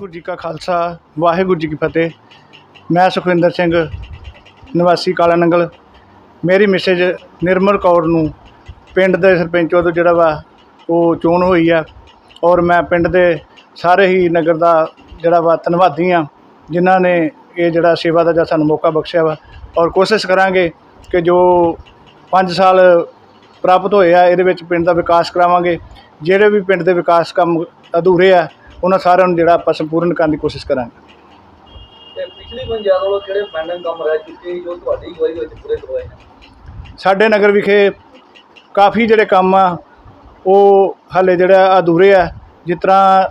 ਵਾਹਿਗੁਰੂ ਜੀ ਕਾ ਖਾਲਸਾ, ਵਾਹਿਗੁਰੂ ਜੀ ਕੀ ਫਤਿਹ। ਮੈਂ ਸੁਖਵਿੰਦਰ ਸਿੰਘ, ਨਿਵਾਸੀ ਕਾਲਾ ਨੰਗਲ। ਮੇਰੀ ਮੈਸੇਜ ਨਿਰਮਲ ਕੌਰ ਨੂੰ ਪਿੰਡ ਦੇ ਸਰਪੰਚ ਵਜੋਂ ਜਿਹੜਾ ਵਾ ਉਹ ਚੋਣ ਹੋਈ ਆ ਔਰ ਮੈਂ ਪਿੰਡ ਦੇ ਸਾਰੇ ਹੀ ਨਗਰ ਦਾ ਜਿਹੜਾ ਵਾ ਧੰਨਵਾਦੀ ਆ, ਜਿਨ੍ਹਾਂ ਨੇ ਇਹ ਜਿਹੜਾ ਸੇਵਾ ਦਾ ਜਿਹੜਾ ਸਾਨੂੰ ਮੌਕਾ ਬਖਸ਼ਿਆ ਵਾ। ਔਰ ਕੋਸ਼ਿਸ਼ ਕਰਾਂਗੇ ਕਿ ਜੋ 5 ਸਾਲ ਪ੍ਰਾਪਤ ਹੋਏ ਆ, ਇਹਦੇ ਵਿੱਚ ਪਿੰਡ ਦਾ ਵਿਕਾਸ ਕਰਾਵਾਂਗੇ। ਜਿਹੜੇ ਵੀ ਪਿੰਡ ਦੇ ਵਿਕਾਸ ਕੰਮ ਅਧੂਰੇ ਆ ਉਹਨਾਂ ਸਾਰਿਆਂ ਨੂੰ ਜਿਹੜਾ ਆਪਾਂ ਸੰਪੂਰਨ ਕਰਨ ਦੀ ਕੋਸ਼ਿਸ਼ ਕਰਾਂਗੇ। ਤੇ ਪਿਛਲੀ ਪੰਚਾਇਤ ਵੱਲੋਂ ਕਿਹੜੇ ਪੈਂਡਿੰਗ ਕੰਮ ਰਹਿ ਚੁੱਕੇ ਜੋ ਤੁਹਾਡੀ ਅਗਵਾਈ ਵਿੱਚ ਪੂਰੇ ਕਰਵਾਏ ਨੇ? ਸਾਡੇ ਨਗਰ ਵਿਖੇ ਕਾਫੀ ਜਿਹੜੇ ਕੰਮ ਆ ਉਹ ਹਾਲੇ ਜਿਹੜਾ ਅਧੂਰੇ ਆ। ਜਿਸ ਤਰ੍ਹਾਂ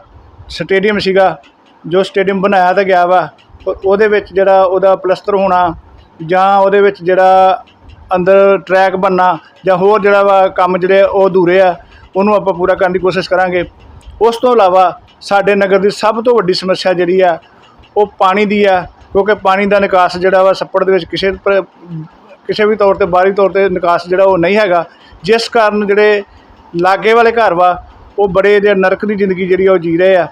ਸਟੇਡੀਅਮ ਸੀਗਾ ਜੋ ਸਟੇਡੀਅਮ ਬਣਾਇਆ ਤਾਂ ਗਿਆ ਵਾ ਉਹ- ਉਹਦੇ ਵਿੱਚ ਜਿਹੜਾ ਉਹਦਾ ਪਲਸਤਰ ਹੋਣਾ ਜਾਂ ਉਹਦੇ ਵਿੱਚ ਜਿਹੜਾ ਅੰਦਰ ਟਰੈਕ ਬਣਨਾ ਜਾਂ ਹੋਰ ਜਿਹੜਾ ਵਾ ਕੰਮ ਜਿਹੜੇ ਉਹ ਅਧੂਰੇ ਆ ਉਹਨੂੰ ਆਪਾਂ ਪੂਰਾ ਕਰਨ ਦੀ ਕੋਸ਼ਿਸ਼ ਕਰਾਂਗੇ। ਉਸ ਤੋਂ ਇਲਾਵਾ ਸਾਡੇ ਨਗਰ ਦੀ ਸਭ ਤੋਂ ਵੱਡੀ ਸਮੱਸਿਆ ਜਿਹੜੀ ਆ, ਉਹ ਪਾਣੀ ਦੀ ਆ, ਕਿਉਂਕਿ ਪਾਣੀ ਦਾ ਨਿਕਾਸ ਜਿਹੜਾ ਵਾ ਸੱਪੜ ਦੇ ਵਿੱਚ ਕਿਸੇ ਕਿਸੇ ਵੀ ਤੌਰ ਤੇ ਬਾਹਰੀ ਤੌਰ ਤੇ ਨਿਕਾਸ ਜਿਹੜਾ ਉਹ ਨਹੀਂ ਹੈਗਾ। ਜਿਸ ਕਾਰਨ ਜਿਹੜੇ ਲਾਗੇ ਵਾਲੇ ਘਰ ਵਾ, ਉਹ ਬੜੇ ਜਿਹੜੇ ਨਰਕ ਦੀ ਜ਼ਿੰਦਗੀ ਜਿਹੜੀ ਆ ਉਹ ਜੀ ਰਹੇ ਆ।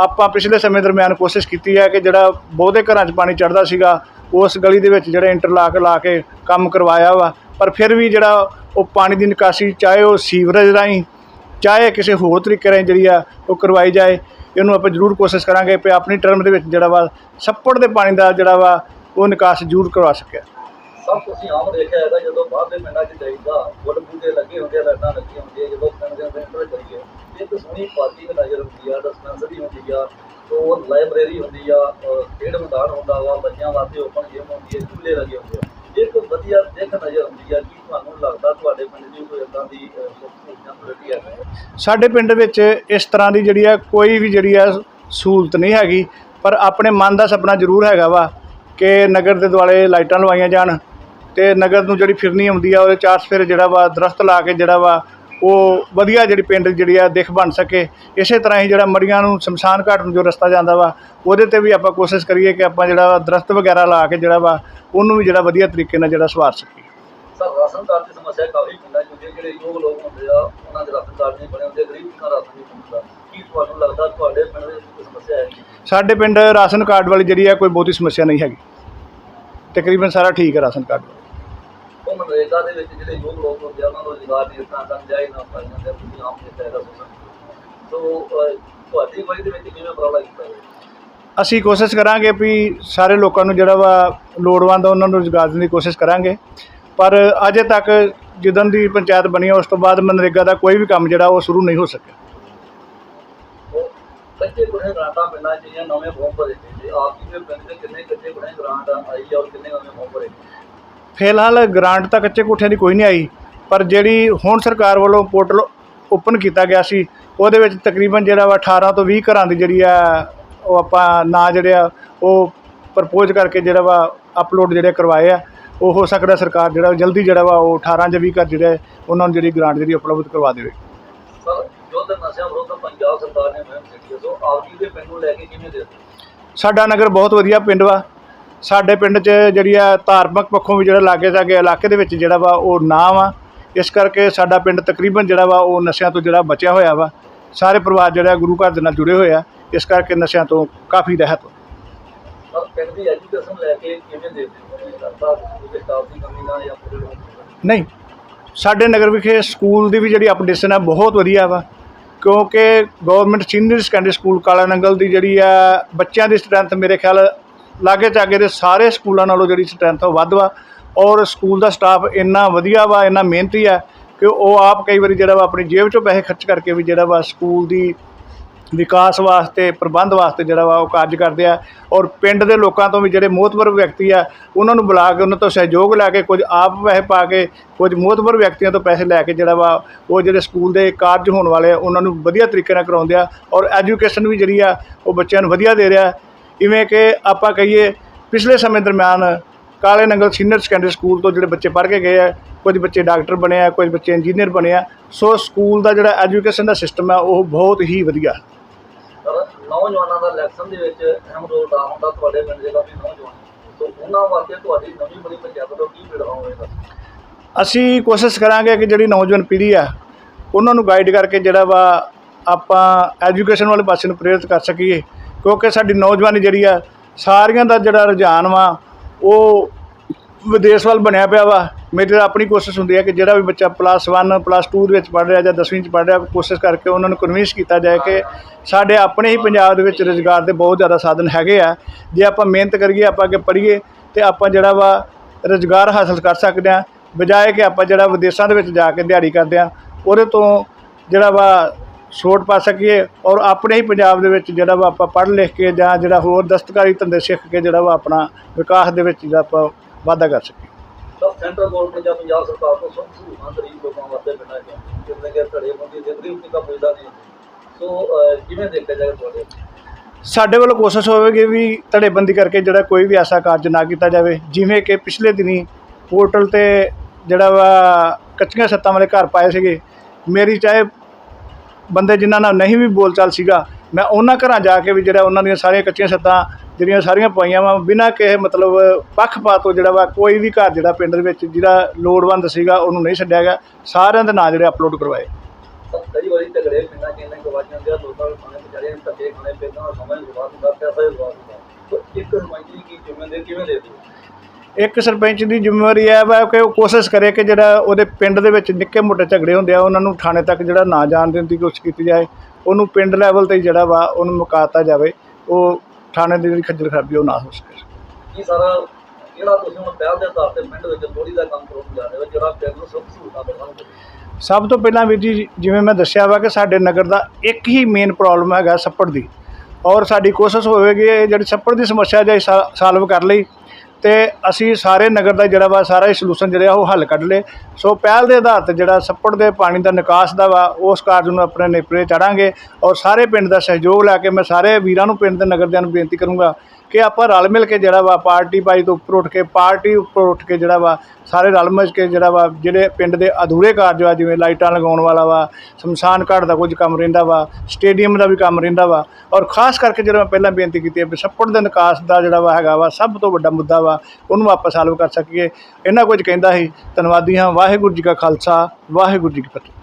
ਆਪਾਂ ਪਿਛਲੇ ਸਮੇਂ ਦਰਮਿਆਨ ਕੋਸ਼ਿਸ਼ ਕੀਤੀ ਹੈ ਕਿ ਜਿਹੜਾ ਬਹੁਤੇ ਘਰਾਂ 'ਚ ਪਾਣੀ ਚੜਦਾ ਸੀਗਾ, ਉਸ ਗਲੀ ਦੇ ਵਿੱਚ ਜਿਹੜਾ ਇੰਟਰਲਾਕ ਲਾ ਕੇ ਕੰਮ ਕਰਵਾਇਆ ਵਾ। ਪਰ ਫਿਰ ਵੀ ਜਿਹੜਾ ਉਹ ਪਾਣੀ ਦੀ ਨਿਕਾਸੀ, ਚਾਹੇ ਉਹ ਸੀਵਰੇਜ ਰਾਹੀਂ ਚਾਹੇ ਕਿਸੇ ਹੋਰ ਤਰੀਕੇ ਰਾਹੀਂ ਜਿਹੜੀ ਆ ਉਹ ਕਰਵਾਈ ਜਾਏ, ਇਹਨੂੰ ਆਪਾਂ ਜ਼ਰੂਰ ਕੋਸ਼ਿਸ਼ ਕਰਾਂਗੇ ਕਿ ਆਪਣੀ ਟਰਮ ਦੇ ਵਿੱਚ ਜਿਹੜਾ ਵਾ ਛੱਪੜ ਦੇ ਪਾਣੀ ਦਾ ਜਿਹੜਾ ਵਾ ਉਹ ਨਿਕਾਸ ਜ਼ਰੂਰ ਕਰਵਾ ਸਕਿਆ ਸਭ ਤੁਸੀਂ ਆਮ ਦੇਖਿਆ ਹੈਗਾ ਜਦੋਂ ਬਾਹਰ ਦੇ ਪਿੰਡਾਂ 'ਚ ਜਾਈਦਾ ਫੁੱਲ ਬੂਟੇ ਲੱਗੇ ਹੁੰਦੇ ਆ, ਲਾਈਟਾਂ ਲੱਗੀਆਂ ਹੁੰਦੀਆਂ, ਜਦੋਂ ਪਿੰਡ ਦੇ ਅੰਦਰ ਇੰਟਰ ਕਰੀਏ ਇੱਕ ਸੋਹਣੀ ਪਾਰਕਿੰਗ ਨਜ਼ਰ ਆਉਂਦੀ ਆ ਡਿਸਪੈਂਸਰੀ ਹੁੰਦੀ ਆ ਉਹ ਲਾਇਬ੍ਰੇਰੀ ਹੁੰਦੀ ਆ ਖੇਡ ਮੈਦਾਨ ਹੁੰਦਾ ਵਾ, ਬੱਚਿਆਂ ਵਾਸਤੇ ਓਪਨ ਜਿਮ ਹੁੰਦੀ ਹੈ ਝੂਲੇ ਲੱਗੇ ਹੁੰਦੇ ਆ। ਇੱਕ ਵਧੀਆ ਦੇਖ ਨਜ਼ਰ ਆਉਂਦੀ ਆ, ਕੀ ਤੁਹਾਨੂੰ ਲੱਗਦਾ ਤੁਹਾਡੇ ਪਿੰਡ ਦੀ ਕੋਈ ਇਦਾਂ ਦੀ ਫੈਸਿਲਿਟੀ ਹੈ ਸਾਡੇ ਪਿੰਡ ਵਿੱਚ ਇਸ ਤਰ੍ਹਾਂ ਦੀ ਜਿਹੜੀ ਆ, ਕੋਈ ਵੀ ਜਿਹੜੀ ਆ, ਸਹੂਲਤ ਨਹੀਂ ਹੈਗੀ, ਪਰ ਆਪਣੇ ਮਨ ਦਾ ਸੁਪਨਾ ਜ਼ਰੂਰ ਹੈਗਾ ਵਾ ਕਿ ਨਗਰ ਦੇ ਦੁਆਲੇ ਲਾਈਟਾਂ ਲਵਾਈਆਂ ਜਾਣ ਤੇ ਨਗਰ ਨੂੰ ਜਿਹੜੀ ਫਿਰਨੀ ਆਉਂਦੀ ਆ, ਉਹਦੇ ਚਾਰ ਸਫੇਰੇ ਜਿਹੜਾ ਵਾ, ਦਰਖਤ ਲਾ ਕੇ ਜਿਹੜਾ ਵਾ ਉਹ ਵਧੀਆ ਜਿਹੜੀ ਪਿੰਡ ਜਿਹੜੀ ਆ ਦਿਖ ਬਣ ਸਕੇ। ਇਸੇ ਤਰ੍ਹਾਂ ਹੀ ਜਿਹੜਾ ਮੜੀਆਂ ਨੂੰ ਸ਼ਮਸ਼ਾਨ ਘਾਟ ਨੂੰ ਜੋ ਰਸਤਾ ਜਾਂਦਾ ਵਾ ਉਹਦੇ ਤੇ ਵੀ ਆਪਾਂ ਕੋਸ਼ਿਸ਼ ਕਰੀਏ ਕਿ ਆਪਾਂ ਜਿਹੜਾ ਦਰਖਤ ਵਗੈਰਾ ਲਾ ਕੇ ਜਿਹੜਾ ਵਾ ਉਹਨੂੰ ਵੀ ਜਿਹੜਾ ਵਧੀਆ ਤਰੀਕੇ ਨਾਲ ਜਿਹੜਾ ਸਵਾਰ ਸਕੀਏ। ਸਰ ਰਾਸ਼ਨ ਕਾਰਡ ਦੀ ਸਮੱਸਿਆ ਕਾਫੀ ਪਿੰਡਾਂ 'ਚ ਹੁੰਦੀ ਹੈ ਜਿਹੜੇ ਯੋਗ ਲੋਕ ਹੁੰਦੇ ਆ ਉਹਨਾਂ ਦੇ ਰਾਸ਼ਨ ਕਾਰਡ ਨਹੀਂ ਬਣੇ ਹੁੰਦੇ ਗਰੀਬ ਦਾ ਰਾਸ਼ਨ ਨਹੀਂ ਪਹੁੰਚਦਾ ਕੀ ਤੁਹਾਨੂੰ ਲੱਗਦਾ ਤੁਹਾਡੇ ਪਿੰਡ ਦੇ ਵਿੱਚ ਕੋਈ ਸਮੱਸਿਆ ਹੈ? ਸਾਡੇ ਪਿੰਡ ਰਾਸ਼ਨ ਕਾਰਡ ਵਾਲੀ ਜਿਹੜੀ ਆ ਕੋਈ ਬਹੁਤੀ ਸਮੱਸਿਆ ਨਹੀਂ ਹੈਗੀ। ਤਕਰੀਬਨ ਸਾਰਾ ਠੀਕ ਹੈ ਰਾਸ਼ਨ ਕਾਰਡ। ਉਹ ਮਨਰੇਗਾ ਦੇ ਵਿੱਚ ਜਿਹੜੇ ਯੋਗ ਲੋਕ ਹੁੰਦੇ ਆ ਉਹਨਾਂ ਨੂੰ ਰੁਜ਼ਗਾਰ ਦੀ ਇਤਨਾ ਕਰਨ ਜਾਏ ਨਾ ਪਾਈਆਂ ਤੇ ਤੁਸੀਂ ਆਮ ਦੇ ਫਾਇਦਾ ਸੁਣਨ ਸੋ ਅਹ, ਤੁਹਾਡੀ ਵਜ੍ਹਾ ਦੇ ਵਿੱਚ ਕਿਵੇਂ ਉਪਰਾਲਾ ਕੀਤਾ ਹੈ ਅਸੀਂ ਕੋਸ਼ਿਸ਼ ਕਰਾਂਗੇ ਵੀ ਸਾਰੇ ਲੋਕਾਂ ਨੂੰ ਜਿਹੜਾ ਵਾ ਲੋੜਵੰਦ ਆ ਉਹਨਾਂ ਨੂੰ ਰੁਜ਼ਗਾਰ ਦੇਣ ਦੀ ਕੋਸ਼ਿਸ਼ ਕਰਾਂਗੇ। ਪਰ ਅਜੇ ਤੱਕ ਜਦੋਂ ਦੀ ਪੰਚਾਇਤ ਬਣੀ ਆ ਉਸ ਤੋਂ ਬਾਅਦ ਮਨਰੇਗਾ ਦਾ ਕੋਈ ਵੀ ਕੰਮ ਜਿਹੜਾ ਉਹ ਸ਼ੁਰੂ ਨਹੀਂ ਹੋ ਸਕਿਆ। ਉਹ ਕੱਚੇ ਕੁੜੇ ਗ੍ਰਾਂਟਾਂ ਪਿੰਡਾਂ 'ਚ ਜਾਂ ਨਵੇਂ ਫੋਰਮ ਭਰੇ ਗਏ ਤੇ ਆਪ ਜੀ ਦੇ ਪਿੰਡ ਦੇ ਕਿੰਨੇ ਕੱਚੇ ਕੁੜੇ ਗ੍ਰਾਂਟ ਆਈ ਆ ਔਰ ਕਿੰਨੇ ਨਵੇਂ ਫੋਰਮ ਭਰੇ ਗਏ? ਫਿਲਹਾਲ ਗ੍ਰਾਂਟ ਤਾਂ ਕੱਚੇ ਕੋਠਿਆਂ ਦੀ ਕੋਈ ਨਹੀਂ ਆਈ ਪਰ ਜਿਹੜੀ ਹੁਣ ਸਰਕਾਰ ਵੱਲੋਂ ਪੋਰਟਲ ਓਪਨ ਕੀਤਾ ਗਿਆ ਸੀ ਉਹਦੇ ਵਿੱਚ ਤਕਰੀਬਨ ਜਿਹੜਾ ਵਾ 18 ਤੋਂ 20 ਘਰਾਂ ਦੀ ਜਿਹੜੀ ਆ ਉਹ ਆਪਾਂ ਨਾਂ ਜਿਹੜੇ ਆ ਉਹ ਪ੍ਰਪੋਜ਼ ਕਰਕੇ ਜਿਹੜਾ ਵਾ ਅਪਲੋਡ ਜਿਹੜੇ ਕਰਵਾਏ ਆ ਉਹ ਹੋ ਸਕਦਾ ਸਰਕਾਰ ਜਿਹੜਾ ਜਲਦੀ ਜਿਹੜਾ ਵਾ ਉਹ 18 ਜਾਂ 20 ਘਰ ਜਿਹੜੇ ਉਹਨਾਂ ਨੂੰ ਜਿਹੜੀ ਗ੍ਰਾਂਟ ਜਿਹੜੀ ਉਪਲਬਧ ਕਰਵਾ ਦੇਵੇ। ਸਰ ਯੁੱਧ ਨਸ਼ਿਆਂ ਵਿਰੁੱਧ ਪੰਜਾਬ ਸਰਕਾਰ ਨੇ ਮੁਹਿੰਮ ਛੇੜੀ ਹੈ ਸੋ ਆਪ ਜੀ ਦੇ ਪਿੰਡ ਨੂੰ ਲੈ ਕੇ ਕਿਵੇਂ ਦੇ ਸਾਡਾ ਨਗਰ ਬਹੁਤ ਵਧੀਆ ਪਿੰਡ ਵਾ ਸਾਡੇ ਪਿੰਡ 'ਚ ਜਿਹੜੀ ਆ ਧਾਰਮਿਕ ਪੱਖੋਂ ਵੀ ਜਿਹੜਾ ਲਾਗੇ ਸਾਗੇ ਇਲਾਕੇ ਦੇ ਵਿੱਚ ਜਿਹੜਾ ਵਾ ਉਹ ਨਾਂ ਵਾ ਇਸ ਕਰਕੇ ਸਾਡਾ ਪਿੰਡ ਤਕਰੀਬਨ ਜਿਹੜਾ ਵਾ ਉਹ ਨਸ਼ਿਆਂ ਤੋਂ ਜਿਹੜਾ ਬਚਿਆ ਹੋਇਆ ਵਾ ਸਾਰੇ ਪਰਿਵਾਰ ਜਿਹੜਾ ਗੁਰੂ ਘਰ ਦੇ ਨਾਲ ਜੁੜੇ ਹੋਏ ਆ ਇਸ ਕਰਕੇ ਨਸ਼ਿਆਂ ਤੋਂ ਕਾਫੀ ਰਹਿਤ ਵਾ। ਪਿੰਡ ਦੀ ਐਜੂਕੇਸ਼ਨ ਲੈ ਕੇ ਕਿਵੇਂ ਦੇ ਨਹੀਂ ਸਾਡੇ ਨਗਰ ਵਿਖੇ ਸਕੂਲ ਦੀ ਵੀ ਜਿਹੜੀ ਅਪਡੇਸ਼ਨ ਹੈ ਬਹੁਤ ਵਧੀਆ ਵਾ ਕਿਉਂਕਿ ਗਵਰਨਮੈਂਟ ਸੀਨੀਅਰ ਸੈਕੰਡਰੀ ਸਕੂਲ ਕਾਲਾ ਨੰਗਲ ਦੀ ਜਿਹੜੀ ਆ ਬੱਚਿਆਂ ਦੀ ਸਟਰੈਂਥ ਮੇਰੇ ਖਿਆਲ ਲਾਗੇ ਚਾਗੇ ਦੇ ਸਾਰੇ ਸਕੂਲਾਂ ਨਾਲੋਂ ਜਿਹੜੀ ਸਟਰੈਂਥ ਉਹ ਵੱਧ ਵਾ। ਔਰ ਸਕੂਲ ਦਾ ਸਟਾਫ ਇੰਨਾ ਵਧੀਆ ਵਾ, ਇੰਨਾ ਮਿਹਨਤੀ ਆ ਕਿ ਉਹ ਆਪ ਕਈ ਵਾਰੀ ਜਿਹੜਾ ਵਾ ਆਪਣੀ ਜੇਬ ਚੋਂ ਪੈਸੇ ਖਰਚ ਕਰਕੇ ਵੀ ਜਿਹੜਾ ਵਾ ਸਕੂਲ ਦੀ ਵਿਕਾਸ ਵਾਸਤੇ, ਪ੍ਰਬੰਧ ਵਾਸਤੇ ਜਿਹੜਾ ਵਾ ਉਹ ਕਾਰਜ ਕਰਦੇ ਆ। ਔਰ ਪਿੰਡ ਦੇ ਲੋਕਾਂ ਤੋਂ ਵੀ ਜਿਹੜੇ ਮੋਹਤਬਰ ਵਿਅਕਤੀ ਆ, ਉਹਨਾਂ ਨੂੰ ਬੁਲਾ ਕੇ, ਉਹਨਾਂ ਤੋਂ ਸਹਿਯੋਗ ਲੈ ਕੇ, ਕੁਝ ਆਪ ਪੈਸੇ ਪਾ ਕੇ, ਕੁਝ ਮੋਹਤਬਰ ਵਿਅਕਤੀਆਂ ਤੋਂ ਪੈਸੇ ਲੈ ਕੇ ਜਿਹੜਾ ਵਾ ਉਹ ਜਿਹੜੇ ਸਕੂਲ ਦੇ ਕਾਰਜ ਹੋਣ ਵਾਲੇ ਆ, ਉਹਨਾਂ ਨੂੰ ਵਧੀਆ ਤਰੀਕੇ ਨਾਲ ਕਰਾਉਂਦੇ ਆ। ਔਰ ਐਜੂਕੇਸ਼ਨ ਵੀ ਜਿਹੜੀ ਆ, ਉਹ ਬੱਚਿਆਂ ਨੂੰ ਵਧੀਆ ਦੇ ਰਿਹਾ। ਇਵੇਂ ਕਿ ਆਪਾਂ ਕਹੀਏ ਪਿਛਲੇ ਸਮੇਂ ਦਰਮਿਆਨ ਕਾਲੇ ਨੰਗਲ ਸੀਨੀਅਰ ਸੈਕੰਡਰੀ ਸਕੂਲ ਤੋਂ ਜਿਹੜੇ ਬੱਚੇ ਪੜ੍ਹ ਕੇ ਗਏ ਆ ਕੁਝ ਬੱਚੇ ਡਾਕਟਰ ਬਣੇ ਆ ਕੁਝ ਬੱਚੇ ਇੰਜੀਨੀਅਰ ਬਣੇ ਆ ਸੋ ਸਕੂਲ ਦਾ ਜਿਹੜਾ ਐਜੂਕੇਸ਼ਨ ਦਾ ਸਿਸਟਮ ਆ ਉਹ ਬਹੁਤ ਹੀ ਵਧੀਆ। ਨੌਜਵਾਨਾਂ ਦਾ ਇਲੈਕਸ਼ਨ ਦੇ ਵਿੱਚ ਅਹਿਮ ਰੋਲ ਅਦਾ ਹੁੰਦਾ ਤੁਹਾਡੇ ਪਿੰਡ ਦੇ ਕਾਫੀ ਨੌਜਵਾਨ। ਸੋ ਉਹਨਾਂ ਵਾਸਤੇ ਤੁਹਾਡੀ ਨਵੀਂ ਬਣੀ ਪੰਚਾਇਤ ਤੋਂ ਕੀ ਪੀੜਾ ਹੋਵੇਗਾ? ਅਸੀਂ ਕੋਸ਼ਿਸ਼ ਕਰਾਂਗੇ ਕਿ ਜਿਹੜੀ ਨੌਜਵਾਨ ਪੀੜ੍ਹੀ ਆ ਉਹਨਾਂ ਨੂੰ ਗਾਈਡ ਕਰਕੇ ਜਿਹੜਾ ਵਾ ਆਪਾਂ ਐਜੂਕੇਸ਼ਨ ਵਾਲੇ ਪਾਸੇ ਨੂੰ ਪ੍ਰੇਰਿਤ ਕਰ ਸਕੀਏ। ਕਿਉਂਕਿ ਸਾਡੀ ਨੌਜਵਾਨੀ ਜਿਹੜੀ ਆ, ਸਾਰੀਆਂ ਦਾ ਜਿਹੜਾ ਰੁਝਾਨ ਵਾ, ਉਹ ਵਿਦੇਸ਼ ਵੱਲ ਬਣਿਆ ਪਿਆ ਵਾ। ਮੇਰੀ ਤਾਂ ਆਪਣੀ ਕੋਸ਼ਿਸ਼ ਹੁੰਦੀ ਹੈ ਕਿ ਜਿਹੜਾ ਵੀ ਬੱਚਾ ਪਲੱਸ 1 ਪਲੱਸ 2 ਦੇ ਵਿੱਚ ਪੜ੍ਹ ਰਿਹਾ ਜਾਂ 10ਵੀਂ 'ਚ ਪੜ੍ਹ ਰਿਹਾ, ਕੋਸ਼ਿਸ਼ ਕਰਕੇ ਉਹਨਾਂ ਨੂੰ ਕਨਵਿੰਸ ਕੀਤਾ ਜਾਏ ਕਿ ਸਾਡੇ ਆਪਣੇ ਹੀ ਪੰਜਾਬ ਦੇ ਵਿੱਚ ਰੁਜ਼ਗਾਰ ਦੇ ਬਹੁਤ ਜ਼ਿਆਦਾ ਸਾਧਨ ਹੈਗੇ ਆ। ਜੇ ਆਪਾਂ ਮਿਹਨਤ ਕਰੀਏ, ਆਪਾਂ ਅੱਗੇ ਪੜ੍ਹੀਏ ਤੇ ਆਪਾਂ ਜਿਹੜਾ ਵਾ ਰੁਜ਼ਗਾਰ ਹਾਸਲ ਕਰ ਸਕਦੇ ਆ ਬਜਾਏ ਕਿ ਆਪਾਂ ਜਿਹੜਾ ਵਿਦੇਸ਼ਾਂ ਦੇ ਵਿੱਚ ਜਾ ਕੇ ਦਿਹਾੜੀ ਕਰਦੇ ਆ ਉਹਦੇ ਤੋਂ ਜਿਹੜਾ ਵਾ ਛੋਟ ਪਾ ਸਕੀਏ ਔਰ ਆਪਣੇ ਹੀ ਪੰਜਾਬ ਦੇ ਵਿੱਚ ਜਿਹੜਾ ਵਾ ਆਪਾਂ ਪੜ੍ਹ ਲਿਖ ਕੇ ਜਾਂ ਜਿਹੜਾ ਹੋਰ ਦਸਤਕਾਰੀ ਧੰਦੇ ਸਿੱਖ ਕੇ ਜਿਹੜਾ ਵਾ ਆਪਣਾ ਵਿਕਾਸ ਦੇ ਵਿੱਚ ਜਿਹੜਾ ਆਪਾਂ ਵਾਧਾ ਕਰ ਸਕੀਏ। ਤਾਂ ਸੈਂਟਰਲ ਗਵਰਨਮੈਂਟ ਜਾਂ ਪੰਜਾਬ ਸਰਕਾਰ ਤੋਂ ਸਭ ਸਹੂਲਤਾਂ ਗਰੀਬ ਲੋਕਾਂ ਵਾਸਤੇ ਪਿੰਡਾਂ 'ਚ ਜਿਵੇਂ ਕਿ ਧੜੇ ਬੰਦੀ ਜ਼ਿੰਦਗੀ ਉੱਤੇ ਤਾਂ ਪੁੱਜਦਾ ਨਹੀਂ ਸੋ ਅਹ, ਕਿਵੇਂ ਦੇਖਿਆ ਜਾਏ ਤੁਹਾਡੇ? ਸਾਡੇ ਵੱਲੋਂ ਕੋਸ਼ਿਸ਼ ਹੋਵੇਗੀ ਵੀ ਧੜੇਬੰਦੀ ਕਰਕੇ ਜਿਹੜਾ ਕੋਈ ਵੀ ਐਸਾ ਕਾਰਜ ਨਾ ਕੀਤਾ ਜਾਵੇ ਜਿਵੇਂ ਕਿ ਪਿਛਲੇ ਦਿਨੀ ਪੋਰਟਲ ਤੇ ਜਿਹੜਾ ਵਾ ਕੱਚੀਆਂ ਛੱਤਾਂ ਵਾਲੇ ਘਰ ਪਾਏ ਸੀਗੇ। ਮੇਰੀ ਚਾਹੇ ਬੰਦੇ ਜਿਨ੍ਹਾਂ ਨਾਲ ਨਹੀਂ ਵੀ ਬੋਲਚਾਲ ਸੀਗਾ, ਮੈਂ ਉਹਨਾਂ ਘਰਾਂ ਜਾ ਕੇ ਵੀ ਜਿਹੜਾ ਉਹਨਾਂ ਦੀਆਂ ਸਾਰੀਆਂ ਕੱਚੀਆਂ ਛੱਤਾਂ, ਜਿਹੜੀਆਂ ਸਾਰੀਆਂ ਪਾਈਆਂ ਵਾ, ਬਿਨਾਂ ਕਿਸੇ ਮਤਲਬ ਪੱਖਪਾਤ ਤੋਂ ਜਿਹੜਾ ਵਾ, ਕੋਈ ਵੀ ਘਰ ਜਿਹੜਾ ਪਿੰਡ ਦੇ ਵਿੱਚ ਜਿਹੜਾ ਲੋੜਵੰਦ ਸੀਗਾ, ਉਹਨੂੰ ਨਹੀਂ ਛੱਡਿਆ ਗਿਆ। ਸਾਰਿਆਂ ਦੇ ਨਾਂ ਜਿਹੜੇ ਅਪਲੋਡ ਕਰਵਾਏ। ਕਈ ਵਾਰੀ ਝਗੜੇ ਪਿੰਡਾਂ 'ਚ ਇੰਨੇ ਗਵਾਚ ਜਾਂਦੇ ਲੋਕਾਂ ਨੂੰ ਖਾਣੇ ਵਿਚਾਰੇ ਨੂੰ ਧੱਕੇ ਖਾਣੇ ਪੈਂਦਾ ਸਮਾਂ ਜਵਾਬ ਹੁੰਦਾ ਪੈਸਾ ਹੀ ਜਵਾਬ ਇੱਕ ਨੁਮਾਇੰਦਗੀ ਕੀ ਜ਼ਿੰਮੇਵਾਰੀ ਕਿਵੇਂ ਦੇ? ਦਿਓ ਇੱਕ ਸਰਪੰਚ ਦੀ ਜ਼ਿੰਮੇਵਾਰੀ ਹੈ ਵਾ ਕਿ ਉਹ ਕੋਸ਼ਿਸ਼ ਕਰੇ ਕਿ ਜਿਹੜਾ ਉਹਦੇ ਪਿੰਡ ਦੇ ਵਿੱਚ ਨਿੱਕੇ ਮੋਟੇ ਝਗੜੇ ਹੁੰਦੇ ਆ ਉਹਨਾਂ ਨੂੰ ਥਾਣੇ ਤੱਕ ਜਿਹੜਾ ਨਾ ਜਾਣ ਦੇਣ ਦੀ ਕੋਸ਼ਿਸ਼ ਕੀਤੀ ਜਾਏ। ਉਹਨੂੰ ਪਿੰਡ ਲੈਵਲ ਤੇ ਜਿਹੜਾ ਵਾ ਉਹਨੂੰ ਮੁਕਾਤਾ ਜਾਵੇ ਉਹ ਥਾਣੇ ਦੀ ਜਿਹੜੀ ਖੱਜਲ ਖਰਾਬੀ ਉਹ ਨਾ ਹੋ ਸਕੇ। ਕੀ ਸਾਰਾ ਜਿਹੜਾ ਤੁਸੀਂ ਹੁਣ ਪਹਿਲ ਦੇ ਆਧਾਰ ਤੇ ਪਿੰਡ ਵਿੱਚ ਥੋੜੀ ਦਾ ਕੰਮ ਕਰਨ ਜਾ ਰਹੇ ਹੋ ਜਿਹੜਾ ਪਿੰਡ ਨੂੰ ਸਭ ਸਹੂਲਤਾਂ ਦੇਵਾਂਗੇ ਸਭ ਤੋਂ ਪਹਿਲਾਂ ਵੀਰ ਜੀ ਜਿਵੇਂ ਮੈਂ ਦੱਸਿਆ ਵਾ ਕਿ ਸਾਡੇ ਨਗਰ ਦਾ ਇੱਕ ਹੀ ਮੇਨ ਪ੍ਰੋਬਲਮ ਹੈਗਾ ਛੱਪੜ ਦੀ। ਔਰ ਸਾਡੀ ਕੋਸ਼ਿਸ਼ ਹੋਵੇਗੀ ਇਹ ਜਿਹੜੀ ਛੱਪੜ ਦੀ ਸਮੱਸਿਆ ਜੇ ਸਾਲਵ ਕਰ ਲਈ ਤੇ ਅਸੀਂ ਸਾਰੇ ਨਗਰ ਦਾ ਜਿਹੜਾ ਵਾ, ਸਾਰਾ ਹੀ ਸੋਲੂਸ਼ਨ ਜਿਹੜਾ ਉਹ ਹੱਲ ਕੱਢ ਲੇ ਸੋ ਪਹਿਲ ਦੇ ਆਧਾਰ ਤੇ ਜਿਹੜਾ ਸੱਪੜ ਦੇ ਪਾਣੀ ਦਾ ਨਿਕਾਸ ਦਾ ਵਾ, ਉਸ ਕਾਰਜ ਨੂੰ ਆਪਣੇ ਨੇਪਰੇ ਚੜਾਂਗੇ ਔਰ ਸਾਰੇ ਪਿੰਡ ਦਾ ਸਹਿਯੋਗ ਲੈ ਕੇ ਮੈਂ ਸਾਰੇ ਵੀਰਾਂ ਨੂੰ ਪਿੰਡ ਦੇ ਨਗਰਦਿਆਂ ਨੂੰ ਬੇਨਤੀ ਕਰੂੰਗਾ ਕਿ ਆਪਾਂ ਰਲ ਮਿਲ ਕੇ ਜਿਹੜਾ ਵਾ ਪਾਰਟੀ ਪਾਈ ਤੋਂ ਉੱਪਰ ਉੱਠ ਕੇ, ਪਾਰਟੀ ਉੱਪਰ ਉੱਠ ਕੇ ਜਿਹੜਾ ਵਾ ਸਾਰੇ ਰਲ ਮਿਲ ਕੇ ਜਿਹੜਾ ਵਾ ਜਿਹੜੇ ਪਿੰਡ ਦੇ ਅਧੂਰੇ ਕਾਰਜ ਆ, ਜਿਵੇਂ ਲਾਈਟਾਂ ਲਗਾਉਣ ਵਾਲਾ ਵਾ, ਸ਼ਮਸ਼ਾਨ ਘਾਟ ਦਾ ਕੁਝ ਕੰਮ ਰਹਿੰਦਾ ਵਾ, ਸਟੇਡੀਅਮ ਦਾ ਵੀ ਕੰਮ ਰਹਿੰਦਾ ਵਾ ਔਰ ਖਾਸ ਕਰਕੇ ਜਿਹੜਾ ਮੈਂ ਪਹਿਲਾਂ ਬੇਨਤੀ ਕੀਤੀ ਹੈ ਵੀ ਛੱਪੜ ਦੇ ਨਿਕਾਸ ਦਾ ਜਿਹੜਾ ਵਾ ਹੈਗਾ ਵਾ, ਸਭ ਤੋਂ ਵੱਡਾ ਮੁੱਦਾ ਵਾ, ਉਹਨੂੰ ਆਪਾਂ ਸਾਲਵ ਕਰ ਸਕੀਏ। ਇਹਨਾਂ ਕੁਝ ਕਹਿੰਦਾ ਸੀ, ਧੰਨਵਾਦੀ ਹਾਂ, ਵਾਹਿਗੁਰੂ ਜੀ ਕਾ ਖਾਲਸਾ, ਵਾਹਿਗੁਰੂ ਜੀ ਕੀ ਫਤਿਹ।